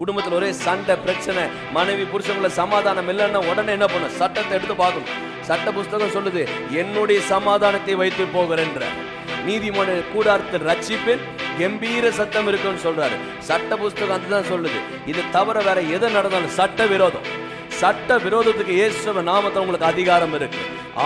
குடும்பத்தில் ஒரே சண்டை பிரச்சனை மனைவி புருஷங்கள சமாதானம் இல்லைன்னா உடனே என்ன பண்ணும்? சட்டத்தை எடுத்து பார்க்கணும். சட்ட புஸ்தகம் சொல்லுது என்னுடைய சமாதானத்தை வைத்து போகிறேன்ற. நீதிமன்ற கூடாரத்தில் ரட்சிப்பில் கம்பீர சத்தம் இருக்குன்னு சொல்றாரு. சட்ட புஸ்தகம் அதுதான் சொல்லுது. இது தவிர வேற எது நடந்தாலும் சட்ட விரோதம். சட்ட விரோதத்துக்கு இயேசுவ நாமத்தில் உங்களுக்கு அதிகாரம் இருக்கு.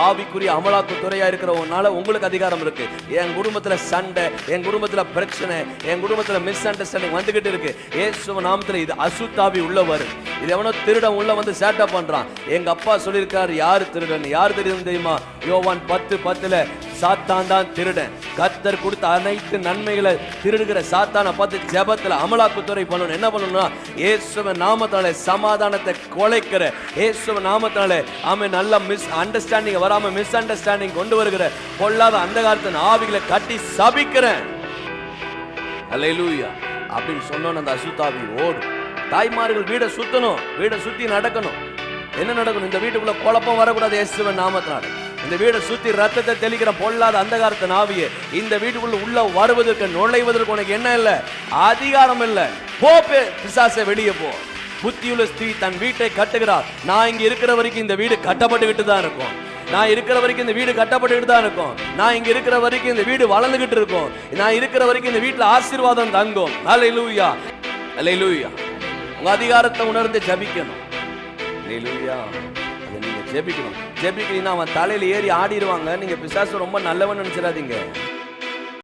ஆவிக்குரிய அமலாக்கு துறையா இருக்கிறவனால உங்களுக்கு அதிகாரம் இருக்கு. என் குடும்பத்துல சண்டை என் குடும்பத்துல பிரச்சனை என் குடும்பத்துல மிஸ் அண்டர்ஸ்டாண்டிங் வந்துகிட்டு இருக்கு. இயேசுவ நாமத்துல இது அசுத்தாவி உள்ள வரும் இது எவனோ திருடன் உள்ள வந்து சேட்டை பண்றான். எங்க அப்பா சொல்லியிருக்காரு யாரு திருடன்? யார் தெரியும் தெரியுமா? யோவான் பத்து பத்துல சாத்தான் தான் திருடன். கத்தர் கொடுத்த அனைத்து நன்மைகளை திருடுகிற சாத்தானை பார்த்து ஜபத்தில் அமலாக்குத்துறை பண்ணணும். என்ன பண்ணணும்னா ஏசுவ நாமத்தாலே சமாதானத்தை குலைக்கிற ஏசுவ நாமத்தாலே அவன் நல்ல மிஸ் அண்டர்ஸ்டாண்டிங் வராமல் மிஸ் அண்டர்ஸ்டாண்டிங் கொண்டு வருகிற பொல்லாத அந்த காலத்தின் ஆவிகளை கட்டி சபிக்கிறேன். அல்லேலூயா அப்படின்னு சொன்னோன்னு அந்த அசுத்தாவி ஓடும். தாய்மார்கள் வீடை சுத்தணும். வீடை சுத்தி நடக்கணும். என்ன நடக்கணும்? இந்த வீட்டுக்குள்ள குழப்பம் வரக்கூடாது இயேசுவன் நாமத்தினால. இந்த வீடை சுத்தி ரத்தத்தை தெளிக்கிற பொல்லாத அந்தகாரத்த நாவியே இந்த வீட்டுக்குள்ள உள்ள வருவதற்கு நுழைவதற்கு உனக்கு என்ன இல்லை? அதிகாரம் இல்லை. போ பிசாசை வெளியே போ. புத்தியுள்ள ஸ்திரீ தன் வீட்டை கட்டுகிறார். நான் இங்க இருக்கிற வரைக்கும் இந்த வீடு கட்டப்பட்டுக்கிட்டு தான் இருக்கும். நான் இருக்கிற வரைக்கும் இந்த வீடு கட்டப்பட்டுக்கிட்டு தான் இருக்கும். நான் இங்க இருக்கிற வரைக்கும் இந்த வீடு வளர்ந்துகிட்டு இருக்கும். நான் இருக்கிற வரைக்கும் இந்த வீட்டுல ஆசீர்வாதம் தங்கும். அல்லேலூயா அல்லேலூயா உங்க அதிகாரத்தை உணர்ந்து ஜபிக்கணும். அல்லேலூயா அதை நீங்கள் ஜெபிக்கணும். ஜெபிக்கிறீங்கன்னா அவன் தலையில ஏறி ஆடிடுவாங்க நீங்க பிசாசு ரொம்ப நல்லவன் நினைச்சிடாதீங்க.